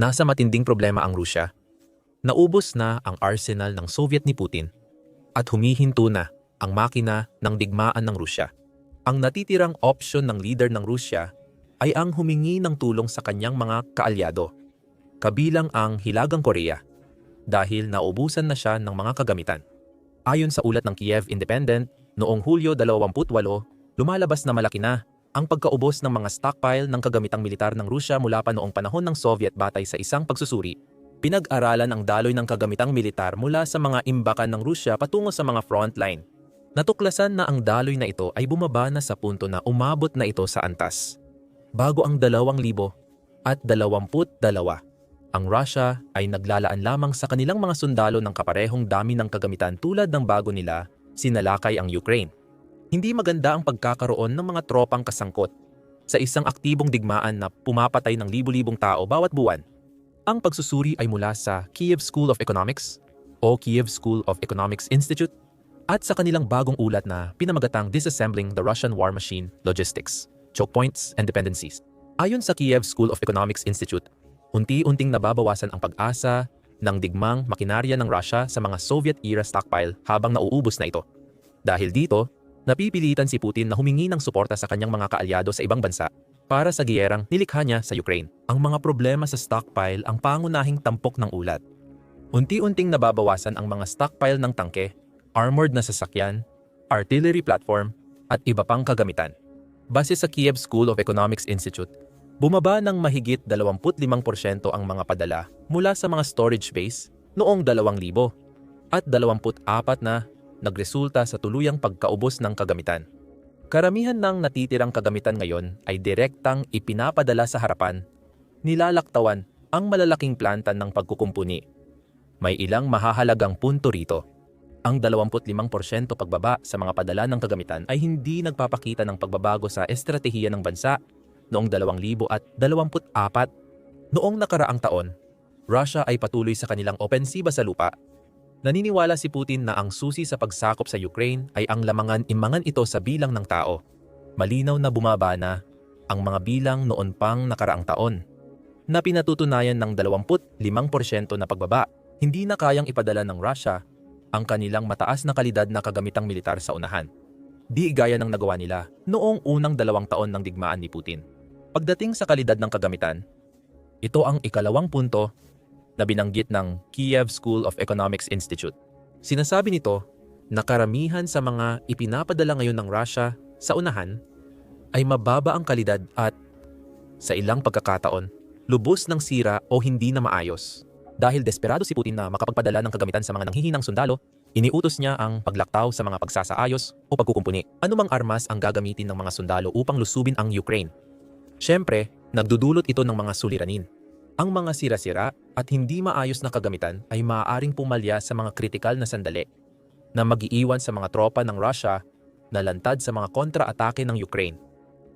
Nasa matinding problema ang Rusya. Naubos na ang arsenal ng Soviet ni Putin at humihinto na ang makina ng digmaan ng Rusya. Ang natitirang opsyon ng leader ng Rusya ay ang humingi ng tulong sa kanyang mga kaalyado, kabilang ang Hilagang Korea, dahil naubusan na siya ng mga kagamitan. Ayon sa ulat ng Kiev Independent, noong Hulyo 28, lumalabas na malaki na ang pagkaubos ng mga stockpile ng kagamitang militar ng Rusya mula pa noong panahon ng Soviet batay sa isang pagsusuri. Pinag-aralan ang daloy ng kagamitang militar mula sa mga imbakan ng Rusya patungo sa mga frontline. Natuklasan na ang daloy na ito ay bumaba na sa punto na umabot na ito sa antas. Bago ang 2,000 at 22, ang Russia ay naglalaan lamang sa kanilang mga sundalo ng kaparehong dami ng kagamitan tulad ng bago nila sinalakay ang Ukraine. Hindi maganda ang pagkakaroon ng mga tropang kasangkot sa isang aktibong digmaan na pumapatay ng libu-libong tao bawat buwan. Ang pagsusuri ay mula sa Kiev School of Economics o Kiev School of Economics Institute at sa kanilang bagong ulat na pinamagatang Disassembling the Russian War Machine Logistics, Choke Points and Dependencies. Ayon sa Kiev School of Economics Institute, unti-unting nababawasan ang pag-asa ng digmang makinarya ng Russia sa mga Soviet-era stockpile habang nauubos na ito. Dahil dito, napipilitan si Putin na humingi ng suporta sa kanyang mga kaalyado sa ibang bansa para sa giyerang nilikha niya sa Ukraine. Ang mga problema sa stockpile ang pangunahing tampok ng ulat. Unti-unting nababawasan ang mga stockpile ng tangke, armored na sasakyan, artillery platform, at iba pang kagamitan. Base sa Kiev School of Economics Institute, bumaba ng mahigit 25% ang mga padala mula sa mga storage base noong 2000 at 24 na nagresulta sa tuluyang pagkaubos ng kagamitan. Karamihan ng natitirang kagamitan ngayon ay direktang ipinapadala sa harapan, nilalaktawan ang malalaking planta ng pagkukumpuni. May ilang mahahalagang punto rito. Ang 25% pagbaba sa mga padala ng kagamitan ay hindi nagpapakita ng pagbabago sa estratehiya ng bansa noong 2024. Noong nakaraang taon, Russia ay patuloy sa kanilang opensiba sa lupa. Naniniwala si Putin na ang susi sa pagsakop sa Ukraine ay ang lamangan-imangan ito sa bilang ng tao. Malinaw na bumaba na ang mga bilang noon pang nakaraang taon na pinatutunayan ng 25% na pagbaba. Hindi na kayang ipadala ng Russia ang kanilang mataas na kalidad na kagamitang militar sa unahan. Di gaya ng nagawa nila noong unang dalawang taon ng digmaan ni Putin. Pagdating sa kalidad ng kagamitan, ito ang ikalawang punto na binanggit ng Kiev School of Economics Institute. Sinasabi nito na karamihan sa mga ipinapadala ngayon ng Russia sa unahan ay mababa ang kalidad at sa ilang pagkakataon, lubos ng sira o hindi na maayos. Dahil desperado si Putin na makapagpadala ng kagamitan sa mga nanghihinang sundalo, iniutos niya ang paglaktaw sa mga pagsasaayos o pagkukumpuni. Anumang armas ang gagamitin ng mga sundalo upang lusubin ang Ukraine? Siyempre, nagdudulot ito ng mga suliranin. Ang mga sira-sira at hindi maayos na kagamitan ay maaaring pumalya sa mga kritikal na sandali na magiiwan sa mga tropa ng Russia na lantad sa mga kontra-atake ng Ukraine.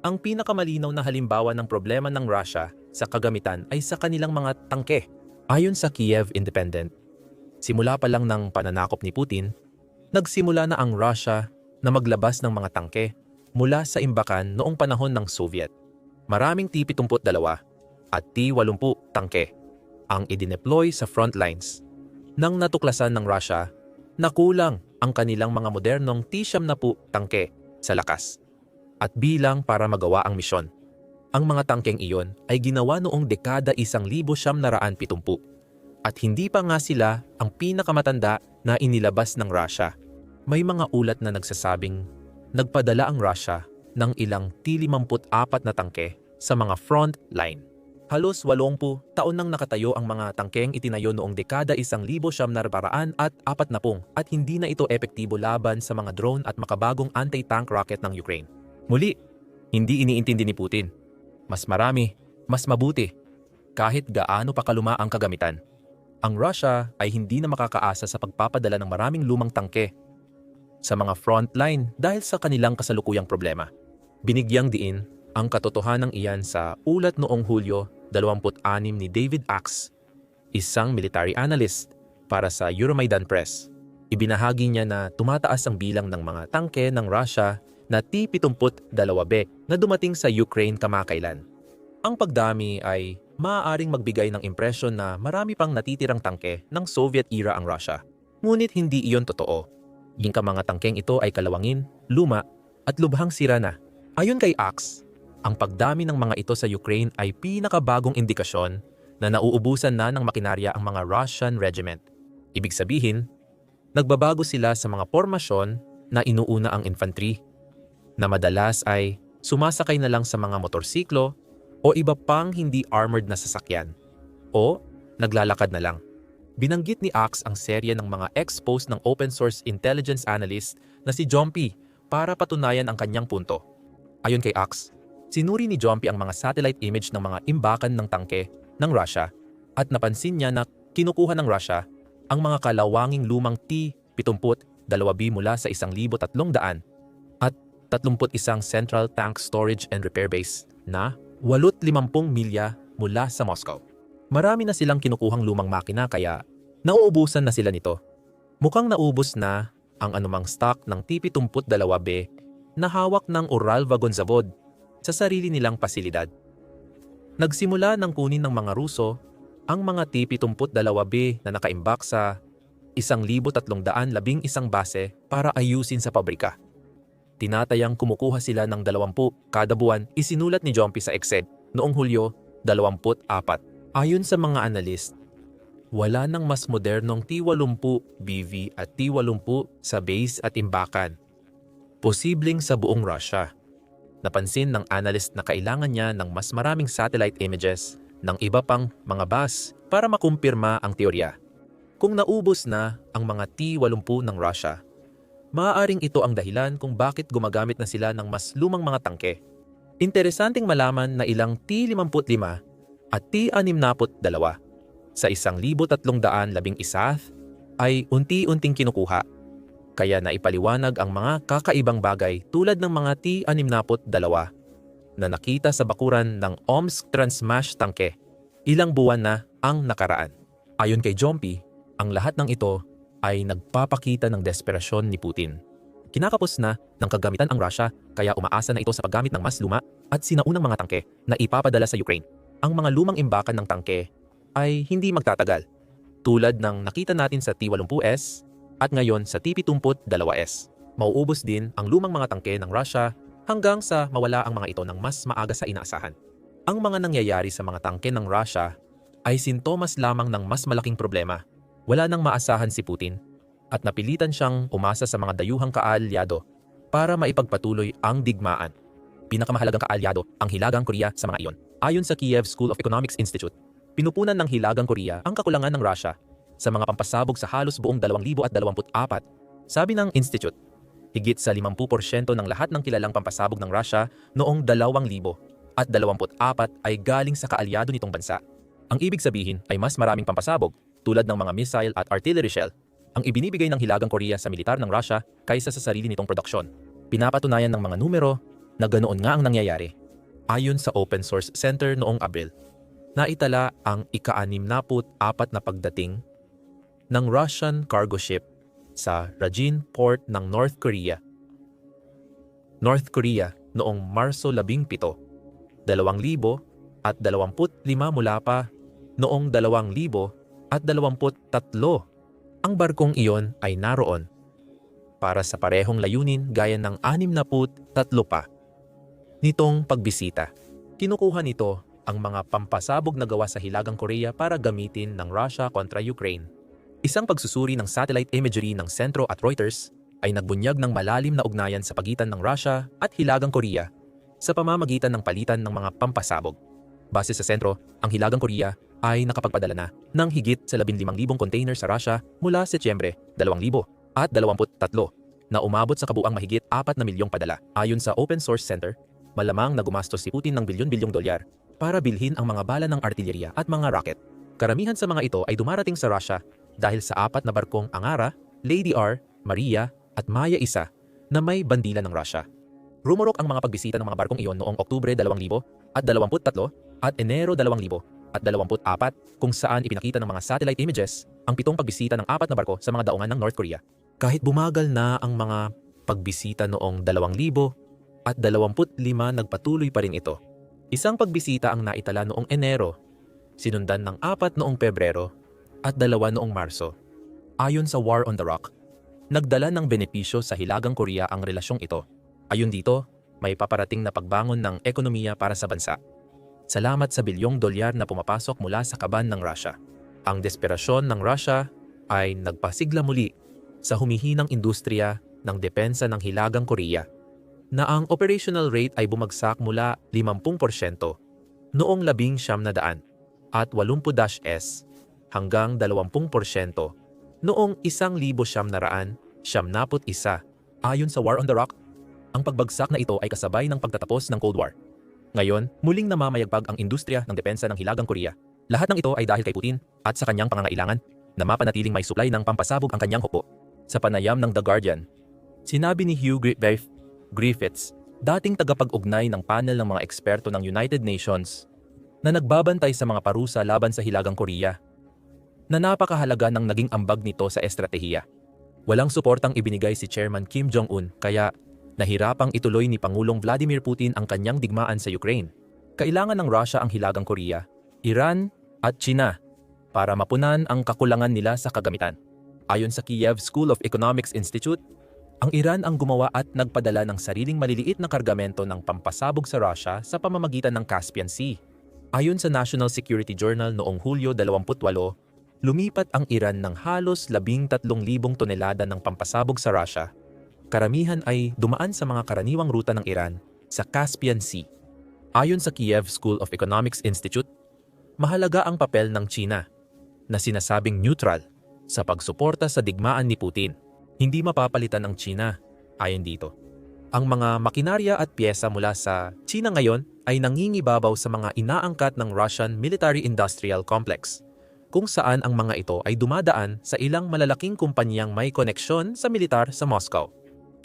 Ang pinakamalinaw na halimbawa ng problema ng Russia sa kagamitan ay sa kanilang mga tangke. Ayon sa Kiev Independent, simula pa lang ng pananakop ni Putin, nagsimula na ang Russia na maglabas ng mga tangke mula sa imbakan noong panahon ng Soviet. Maraming T-72 at T-80 tangke ang idineploy sa front lines. Nang natuklasan ng Russia na kulang ang kanilang mga modernong T-70 tangke sa lakas at bilang para magawa ang misyon. Ang mga tangkeng iyon ay ginawa noong dekada 1970 at hindi pa nga sila ang pinakamatanda na inilabas ng Russia. May mga ulat na nagsasabing nagpadala ang Russia ng ilang T-54 na tangke sa mga front line. Halos 80 taon nang nakatayo ang mga tangkeng itinayo noong dekada 1900 at 40 at hindi na ito epektibo laban sa mga drone at makabagong anti-tank rocket ng Ukraine. Muli, hindi iniintindi ni Putin. Mas marami, mas mabuti, kahit gaano pa kaluma ang kagamitan. Ang Russia ay hindi na makakaasa sa pagpapadala ng maraming lumang tangke sa mga front line dahil sa kanilang kasalukuyang problema. Binigyang diin ang katotohanan iyan sa ulat noong Hulyo 26 ni David Axe, isang military analyst para sa Euromaidan Press. Ibinahagi niya na tumataas ang bilang ng mga tangke ng Russia na T-72B na dumating sa Ukraine kamakailan. Ang pagdami ay maaaring magbigay ng impresyon na marami pang natitirang tangke ng Soviet era ang Russia. Ngunit hindi iyon totoo. Yung mga tangkeng ito ay kalawangin, luma, at lubhang sira na. Ayon kay Axe, ang pagdami ng mga ito sa Ukraine ay pinakabagong indikasyon na nauubusan na ng makinarya ang mga Russian regiment. Ibig sabihin, nagbabago sila sa mga formasyon na inuuna ang infantry, na madalas ay sumasakay na lang sa mga motorsiklo o iba pang hindi armored na sasakyan, o naglalakad na lang. Binanggit ni Axe ang serya ng mga expose ng open source intelligence analyst na si Jompy para patunayan ang kanyang punto. Ayon kay Axe, sinuri ni Jompy ang mga satellite image ng mga imbakan ng tangke ng Russia at napansin niya na kinukuha ng Russia ang mga kalawanging lumang T-72B mula sa 1,300 at 31 Central Tank Storage and Repair Base na 850 milya mula sa Moscow. Marami na silang kinukuhang lumang makina kaya nauubusan na sila nito. Mukhang naubos na ang anumang stock ng T-72B na hawak ng Ural Vagon sa sarili nilang pasilidad. Nagsimula ng kunin ng mga Ruso ang mga T-72B na nakaimbak sa 1,311 base para ayusin sa pabrika. Tinatayang kumukuha sila ng 20 kada buwan isinulat ni Jompy sa Excel noong Hulyo 24. Ayon sa mga analyst, wala nang mas modernong T-80 BV at T-80 sa base at imbakan. Posibleng sa buong Russia. Napansin ng analyst na kailangan niya ng mas maraming satellite images ng iba pang mga bus para makumpirma ang teorya. Kung naubos na ang mga T-80 ng Russia, maaaring ito ang dahilan kung bakit gumagamit na sila ng mas lumang mga tangke. Interesanting malaman na ilang T-55 at T-62 sa 1,311 ay unti-unting kinukuha. Kaya naipaliwanag ang mga kakaibang bagay tulad ng mga T-62 na nakita sa bakuran ng Omsk Transmash tangke ilang buwan na ang nakaraan. Ayon kay Jompy, ang lahat ng ito ay nagpapakita ng desperasyon ni Putin. Kinakapos na ng kagamitan ang Russia kaya umaasa na ito sa paggamit ng mas luma at sinaunang mga tangke na ipapadala sa Ukraine. Ang mga lumang imbakan ng tangke ay hindi magtatagal tulad ng nakita natin sa T-80S at ngayon sa TP-72S. Mauubos din ang lumang mga tangke ng Russia hanggang sa mawala ang mga ito ng mas maaga sa inaasahan. Ang mga nangyayari sa mga tangke ng Russia ay sintomas lamang ng mas malaking problema. Wala nang maasahan si Putin at napilitan siyang umasa sa mga dayuhang kaalyado para maipagpatuloy ang digmaan. Pinakamahalagang kaalyado ang Hilagang Korea sa mga iyon. Ayon sa Kiev School of Economics Institute, pinupunan ng Hilagang Korea ang kakulangan ng Russia sa mga pampasabog sa halos buong 2024. Sabi ng Institute, higit sa 50% ng lahat ng kilalang pampasabog ng Russia noong 2000 at 24 ay galing sa kaalyado nitong bansa. Ang ibig sabihin ay mas maraming pampasabog tulad ng mga missile at artillery shell ang ibinibigay ng Hilagang Korea sa militar ng Russia kaysa sa sarili nitong produksyon. Pinapatunayan ng mga numero na ganoon nga ang nangyayari. Ayon sa Open Source Center noong Abril, naitala ang ika-64 na pagdating ng Russian cargo ship sa Rajin Port ng North Korea. North Korea noong Marso 17, 2000 at 25 mula pa noong 2000 at 23 ang barkong iyon ay naroon para sa parehong layunin gaya ng 63 pa. Nitong pagbisita, kinukuha nito ang mga pampasabog na gawa sa Hilagang Korea para gamitin ng Russia kontra Ukraine. Isang pagsusuri ng satellite imagery ng Sentro at Reuters ay nagbunyag ng malalim na ugnayan sa pagitan ng Russia at Hilagang Korea sa pamamagitan ng palitan ng mga pampasabog. Base sa sentro, ang Hilagang Korea ay nakapagpadala na ng higit sa 15,000 container sa Russia mula Setyembre 2000 at 23 na umabot sa kabuang mahigit 4 na milyong padala. Ayon sa Open Source Center, malamang na gumastos si Putin ng bilyon-bilyong dolyar para bilhin ang mga bala ng artillerya at mga rocket. Karamihan sa mga ito ay dumarating sa Russia dahil sa apat na barkong Angara, Lady R, Maria at Maya Isa na may bandila ng Russia. Rumorok ang mga pagbisita ng mga barkong iyon noong Oktubre 2000 at 23 at Enero 2000 at 24 kung saan ipinakita ng mga satellite images ang pitong pagbisita ng apat na barko sa mga daungan ng North Korea. Kahit bumagal na ang mga pagbisita noong 2000 at 25 nagpatuloy pa rin ito. Isang pagbisita ang naitala noong Enero sinundan ng apat noong Pebrero noong Marso. Ayon sa War on the Rock, nagdala ng benepisyo sa Hilagang Korea ang relasyong ito. Ayon dito, may paparating na pagbangon ng ekonomiya para sa bansa. Salamat sa bilyong dolyar na pumapasok mula sa kaban ng Russia. Ang desperasyon ng Russia ay nagpasigla muli sa humihinang industriya ng depensa ng Hilagang Korea na ang operational rate ay bumagsak mula 50% noong labing siyam na daan at 80-S hanggang 20% noong isang libo siyam na raan siyam naput isa. Ayon sa War on the Rock, ang pagbagsak na ito ay kasabay ng pagtatapos ng Cold War. Ngayon, muling namamayagpag ang industriya ng depensa ng Hilagang Korea. Lahat ng ito ay dahil kay Putin at sa kanyang pangangailangan na mapanatiling may supply ng pampasabog ang kanyang hukbo. Sa panayam ng The Guardian, sinabi ni Hugh Griffith, Griffiths, dating tagapag-ugnay ng panel ng mga eksperto ng United Nations na nagbabantay sa mga parusa laban sa Hilagang Korea, na napakahalaga ng naging ambag nito sa estratehiya. Walang suportang ibinigay si Chairman Kim Jong-un kaya nahirapang ituloy ni Pangulong Vladimir Putin ang kanyang digmaan sa Ukraine. Kailangan ng Russia ang Hilagang Korea, Iran at China para mapunan ang kakulangan nila sa kagamitan. Ayon sa Kiev School of Economics Institute, ang Iran ang gumawa at nagpadala ng sariling maliliit na kargamento ng pampasabog sa Russia sa pamamagitan ng Caspian Sea. Ayon sa National Security Journal noong Hulyo 28, lumipat ang Iran ng halos 13,000 tonelada ng pampasabog sa Russia. Karamihan ay dumaan sa mga karaniwang ruta ng Iran sa Caspian Sea. Ayon sa Kiev School of Economics Institute, mahalaga ang papel ng China na sinasabing neutral sa pagsuporta sa digmaan ni Putin. Hindi mapapalitan ng China ayon dito. Ang mga makinarya at pyesa mula sa China ngayon ay nangingibabaw sa mga inaangkat ng Russian Military-Industrial Complex, kung saan ang mga ito ay dumadaan sa ilang malalaking kumpanyang may koneksyon sa militar sa Moscow.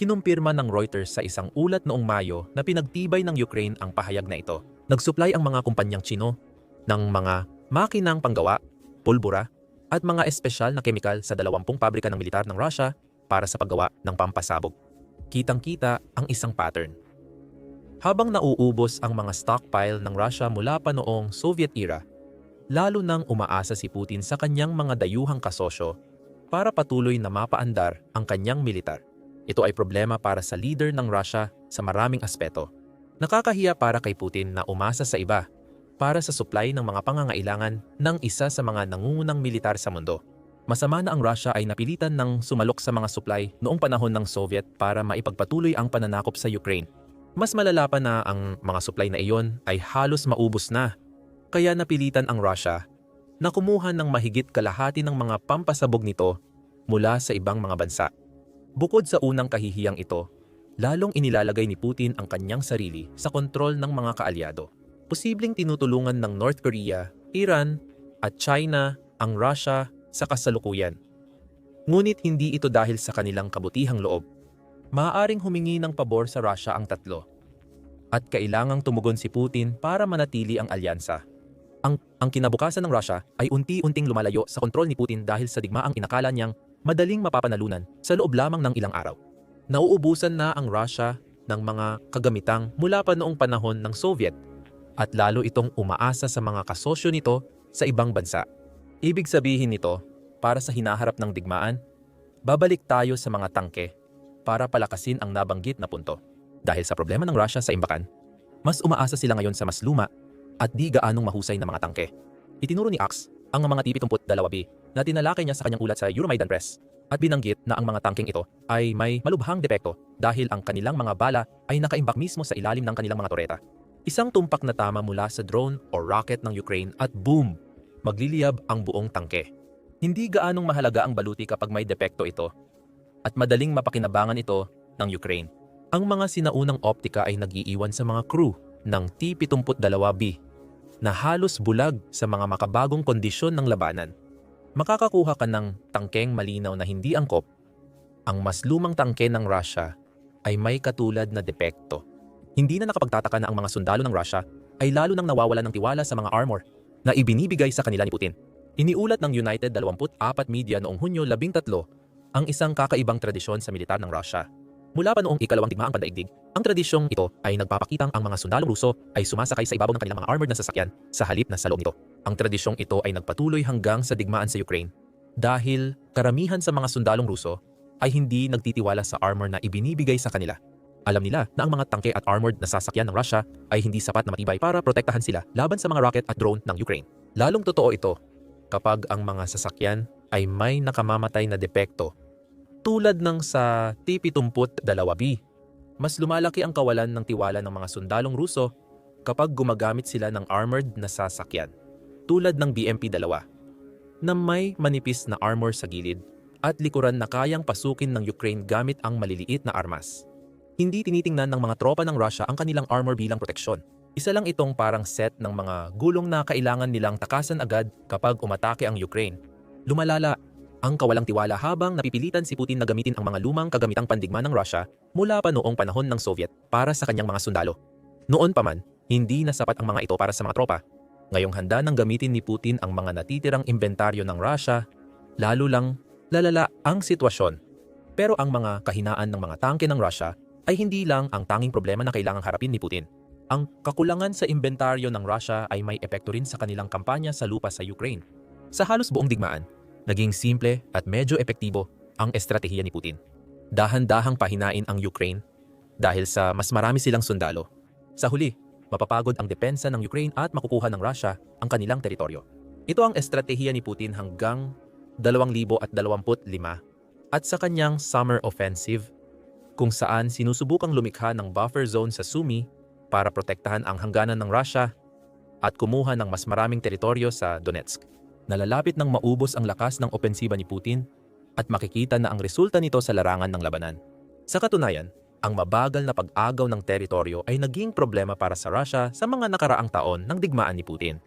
Kinumpirma ng Reuters sa isang ulat noong Mayo na pinagtibay ng Ukraine ang pahayag na ito. Nagsupply ang mga kumpanyang Chino ng mga makinang panggawa, pulbura, at mga espesyal na kemikal sa 20 pabrika ng militar ng Russia para sa paggawa ng pampasabog. Kitang-kita ang isang pattern. Habang nauubos ang mga stockpile ng Russia mula pa noong Soviet era, lalo nang umaasa si Putin sa kanyang mga dayuhang kasosyo para patuloy na mapaandar ang kanyang militar. Ito ay problema para sa leader ng Russia sa maraming aspeto. Nakakahiya para kay Putin na umasa sa iba para sa supply ng mga pangangailangan ng isa sa mga nangungunang militar sa mundo. Masama na ang Russia ay napilitan ng sumalok sa mga supply noong panahon ng Soviet para maipagpatuloy ang pananakop sa Ukraine. Mas malala pa na ang mga supply na iyon ay halos maubos na. Kaya napilitan ang Russia na kumuha ng mahigit kalahati ng mga pampasabog nito mula sa ibang mga bansa. Bukod sa unang kahihiyang ito, lalong inilalagay ni Putin ang kanyang sarili sa kontrol ng mga kaalyado posibleng tinutulungan ng North Korea, Iran at China ang Russia sa kasalukuyan. Ngunit hindi ito dahil sa kanilang kabutihang loob. Maaaring humingi ng pabor sa Russia ang tatlo. At kailangang tumugon si Putin para manatili ang alyansa. Ang, ang kinabukasan ng Russia ay unti-unting lumalayo sa kontrol ni Putin dahil sa digmaang inakala niyang madaling mapapanalunan sa loob lamang ng ilang araw. Nauubusan na ang Russia ng mga kagamitang mula pa noong panahon ng Soviet at lalo itong umaasa sa mga kasosyo nito sa ibang bansa. Ibig sabihin nito, para sa hinaharap ng digmaan, babalik tayo sa mga tangke para palakasin ang nabanggit na punto. Dahil sa problema ng Russia sa imbakan, mas umaasa sila ngayon sa mas luma at di gaanong mahusay na mga tangke. Itinuro ni Axe ang mga TP-22B na tinalakay niya sa kanyang ulat sa Euromaidan Press at binanggit na ang mga tangkeng ito ay may malubhang depekto dahil ang kanilang mga bala ay nakaimbak mismo sa ilalim ng kanilang mga toreta. Isang tumpak na tama mula sa drone o rocket ng Ukraine at boom! Magliliyab ang buong tangke. Hindi gaanong mahalaga ang baluti kapag may depekto ito at madaling mapakinabangan ito ng Ukraine. Ang mga sinaunang optika ay nagiiwan sa mga crew ng T-72B na halos bulag sa mga makabagong kondisyon ng labanan. Makakakuha ka ng tangkeng malinaw na hindi angkop. Ang mas lumang tangke ng Russia ay may katulad na depekto. Hindi na nakapagtataka na ang mga sundalo ng Russia ay lalo nang nawawalan ng tiwala sa mga armor na ibinibigay sa kanila ni Putin. Iniulat ng United 24 Media noong Hunyo 13 ang isang kakaibang tradisyon sa militar ng Russia. Mula pa noong ikalawang digmaang pandaigdig, ang tradisyong ito ay nagpapakitang ang mga sundalong Ruso ay sumasakay sa ibabaw ng kanilang mga armored na sasakyan sa halip na sa loob nito. Ang tradisyong ito ay nagpatuloy hanggang sa digmaan sa Ukraine dahil karamihan sa mga sundalong Ruso ay hindi nagtitiwala sa armor na ibinibigay sa kanila. Alam nila na ang mga tangke at armored na sasakyan ng Russia ay hindi sapat na matibay para protektahan sila laban sa mga rocket at drone ng Ukraine. Lalong totoo ito kapag ang mga sasakyan ay may nakamamatay na depekto tulad ng sa T-72B. Mas lumalaki ang kawalan ng tiwala ng mga sundalong Ruso kapag gumagamit sila ng armored na sasakyan, tulad ng BMP-2, na may manipis na armor sa gilid at likuran na kayang pasukin ng Ukraine gamit ang maliliit na armas. Hindi tinitingnan ng mga tropa ng Russia ang kanilang armor bilang proteksyon. Isa lang itong parang set ng mga gulong na kailangan nilang takasan agad kapag umatake ang Ukraine. Lumalala ang kawalang tiwala habang napipilitan si Putin na gamitin ang mga lumang kagamitang pandigma ng Russia mula pa noong panahon ng Soviet para sa kanyang mga sundalo. Noon pa man, hindi na sapat ang mga ito para sa mga tropa. Ngayong handa nang gamitin ni Putin ang mga natitirang inventaryo ng Russia, lalo lang lalala ang sitwasyon. Pero ang mga kahinaan ng mga tangke ng Russia ay hindi lang ang tanging problema na kailangang harapin ni Putin. Ang kakulangan sa inventaryo ng Russia ay may epekto rin sa kanilang kampanya sa lupa sa Ukraine. Sa halos buong digmaan, naging simple at medyo epektibo ang estratehiya ni Putin. Dahan-dahang pahinain ang Ukraine dahil sa mas marami silang sundalo. Sa huli, mapapagod ang depensa ng Ukraine at makukuha ng Russia ang kanilang teritoryo. Ito ang estratehiya ni Putin hanggang 2025 at sa kanyang summer offensive kung saan sinusubukang lumikha ng buffer zone sa Sumy para protektahan ang hangganan ng Russia at kumuha ng mas maraming teritoryo sa Donetsk. Nalalapit ng maubos ang lakas ng opensiba ni Putin at makikita na ang resulta nito sa larangan ng labanan. Sa katunayan, ang mabagal na pag-agaw ng teritoryo ay naging problema para sa Russia sa mga nakaraang taon ng digmaan ni Putin.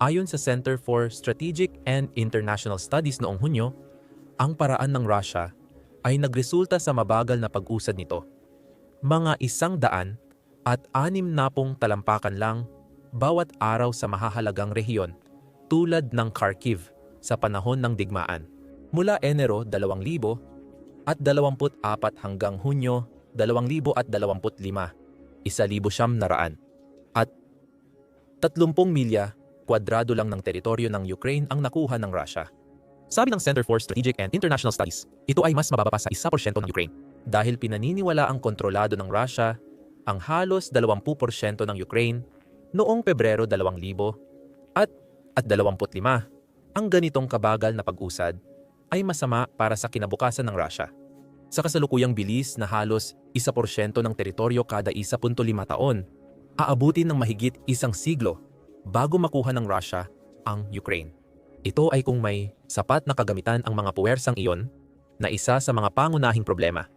Ayon sa Center for Strategic and International Studies noong Hunyo, ang paraan ng Russia ay nagresulta sa mabagal na pag-usad nito. Mga isang daan at anim na pong talampakan lang bawat araw sa mahahalagang rehiyon tulad ng Kharkiv sa panahon ng digmaan. Mula Enero 2000 at 24 hanggang Hunyo 2025, 1,000 siyam na raan. At 30 milya kwadrado lang ng teritoryo ng Ukraine ang nakuha ng Russia. Sabi ng Center for Strategic and International Studies, ito ay mas mababa pa sa 1% ng Ukraine dahil pinaniniwala ang kontrolado ng Russia ang halos 20% ng Ukraine noong Pebrero 2000 at at 25. Ang ganitong kabagal na pag-usad ay masama para sa kinabukasan ng Russia. Sa kasalukuyang bilis na halos 1% ng teritoryo kada 1.5 taon, aabutin ng mahigit isang siglo bago makuha ng Russia ang Ukraine. Ito ay kung may sapat na kagamitan ang mga puwersang iyon na isa sa mga pangunahing problema.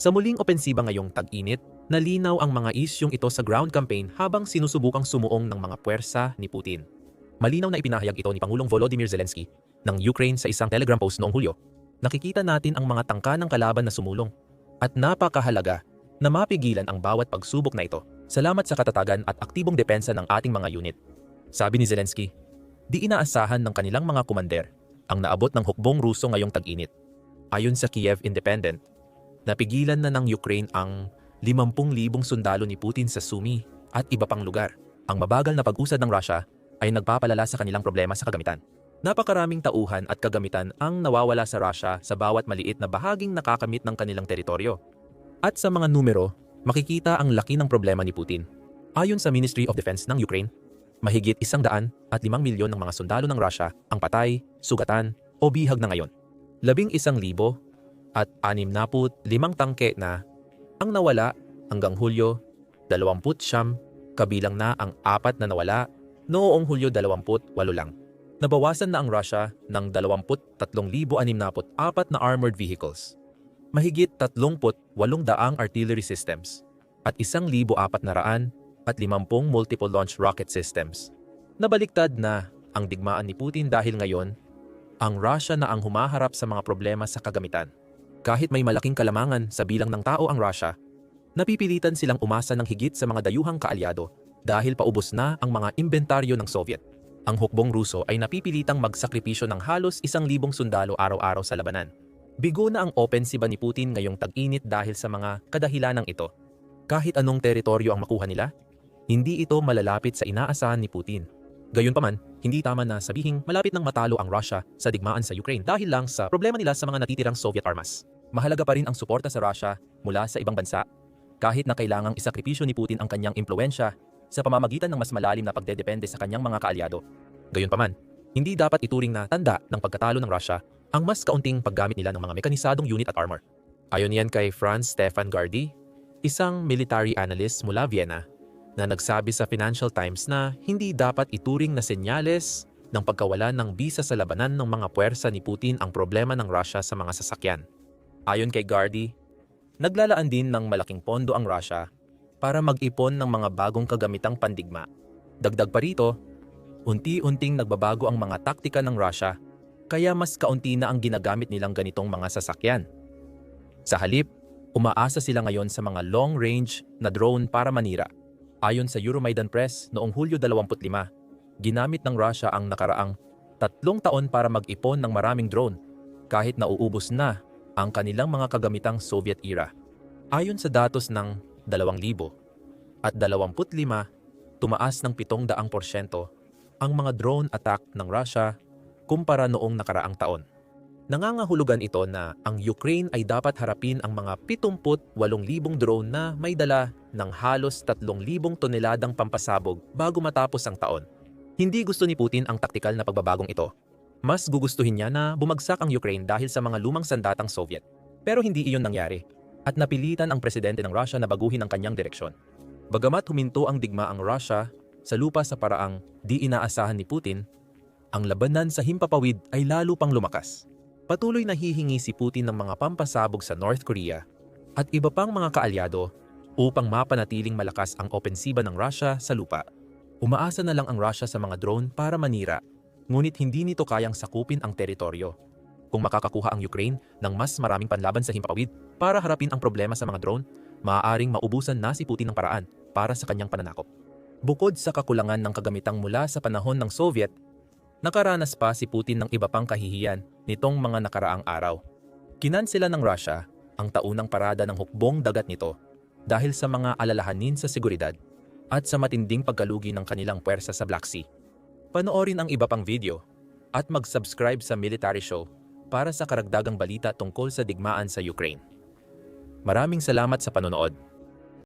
Sa muling opensiba ngayong tag-init, nalinaw ang mga isyong ito sa ground campaign habang sinusubukang sumuong ng mga puwersa ni Putin. Malinaw na ipinahayag ito ni Pangulong Volodymyr Zelensky ng Ukraine sa isang telegram post noong Hulyo. Nakikita natin ang mga tangka ng kalaban na sumulong at napakahalaga na mapigilan ang bawat pagsubok na ito. Salamat sa katatagan at aktibong depensa ng ating mga unit. Sabi ni Zelensky, di inaasahan ng kanilang mga kumander ang naabot ng hukbong Ruso ngayong tag-init. Ayon sa Kiev Independent, napigilan na ng Ukraine ang 50,000 sundalo ni Putin sa Sumy at iba pang lugar. Ang mabagal na pag-usad ng Russia ay nagpapalala sa kanilang problema sa kagamitan. Napakaraming tauhan at kagamitan ang nawawala sa Russia sa bawat maliit na bahaging nakakamit ng kanilang teritoryo. At sa mga numero, makikita ang laki ng problema ni Putin. Ayon sa Ministry of Defense ng Ukraine, mahigit isang daan at limang milyon ng mga sundalo ng Russia ang patay, sugatan o bihag na ngayon. Labing isang libo at anim naput limang tangke na ang nawala hanggang Hulyo, dalawamput siyam, kabilang na ang apat na nawala noong Hulyo 28 lang. Nabawasan na ang Russia ng 23,664 na armored vehicles, mahigit 38 daang artillery systems, at 1,400 at 50 multiple launch rocket systems. Nabaliktad na ang digmaan ni Putin dahil ngayon, ang Russia na ang humaharap sa mga problema sa kagamitan. Kahit may malaking kalamangan sa bilang ng tao ang Russia, napipilitan silang umasa ng higit sa mga dayuhang kaalyado dahil paubos na ang mga inventaryo ng Soviet ang hukbong Ruso ay napipilitang magsakripisyo ng halos isang libong sundalo araw-araw sa labanan. Bigo na ang opensiba ni Putin ngayong tag-init dahil sa mga kadahilanang ito. Kahit anong teritoryo ang makuha nila, hindi ito malalapit sa inaasahan ni Putin. Gayunpaman, hindi tama na sabihing malapit nang matalo ang Russia sa digmaan sa Ukraine dahil lang sa problema nila sa mga natitirang Soviet armas. Mahalaga pa rin ang suporta sa Russia mula sa ibang bansa kahit na kailangang isakripisyo ni Putin ang kanyang impluensya sa pamamagitan ng mas malalim na pagdedepende sa kanyang mga kaalyado. Gayunpaman, hindi dapat ituring na tanda ng pagkatalo ng Russia ang mas kaunting paggamit nila ng mga mekanisadong unit at armor. Ayon yan kay Franz Stefan Gardy, isang military analyst mula Vienna na nagsabi sa Financial Times na hindi dapat ituring na senyales ng pagkawala ng bisa sa labanan ng mga puwersa ni Putin ang problema ng Russia sa mga sasakyan. Ayon kay Gardy, naglalaan din ng malaking pondo ang Russia para mag-ipon ng mga bagong kagamitang pandigma. Dagdag pa rito, unti-unting nagbabago ang mga taktika ng Russia kaya mas kaunti na ang ginagamit nilang ganitong mga sasakyan. Sa halip, umaasa sila ngayon sa mga long-range na drone para manira. Ayon sa Euromaidan Press noong Hulyo 25, ginamit ng Russia ang nakaraang tatlong taon para mag-ipon ng maraming drone kahit nauubos na ang kanilang mga kagamitang Soviet era. Ayon sa datos ng 2,000 at 25, tumaas ng 700% ang mga drone attack ng Russia kumpara noong nakaraang taon. Nangangahulugan ito na ang Ukraine ay dapat harapin ang mga 78,000 drone na may dala ng halos 3,000 toneladang pampasabog bago matapos ang taon. Hindi gusto ni Putin ang taktikal na pagbabagong ito. Mas gugustuhin niya na bumagsak ang Ukraine dahil sa mga lumang sandatang Soviet. Pero hindi iyon nangyari at napilitan ang presidente ng Russia na baguhin ang kanyang direksyon. Bagamat huminto ang digma ang Russia sa lupa sa paraang di inaasahan ni Putin, ang labanan sa himpapawid ay lalo pang lumakas. Patuloy na hihingi si Putin ng mga pampasabog sa North Korea at iba pang mga kaalyado upang mapanatiling malakas ang opensiba ng Russia sa lupa. Umaasa na lang ang Russia sa mga drone para manira, ngunit hindi nito kayang sakupin ang teritoryo. Kung makakakuha ang Ukraine ng mas maraming panlaban sa himpapawid para harapin ang problema sa mga drone, maaaring maubusan na si Putin ng paraan para sa kanyang pananakop. Bukod sa kakulangan ng kagamitang mula sa panahon ng Soviet, nakaranas pa si Putin ng iba pang kahihiyan nitong mga nakaraang araw. Kinansela ng Russia ang taunang parada ng hukbong dagat nito dahil sa mga alalahanin sa seguridad at sa matinding pagkalugi ng kanilang puwersa sa Black Sea. Panoorin ang iba pang video at mag-subscribe sa Military Show para sa karagdagang balita tungkol sa digmaan sa Ukraine. Maraming salamat sa panonood.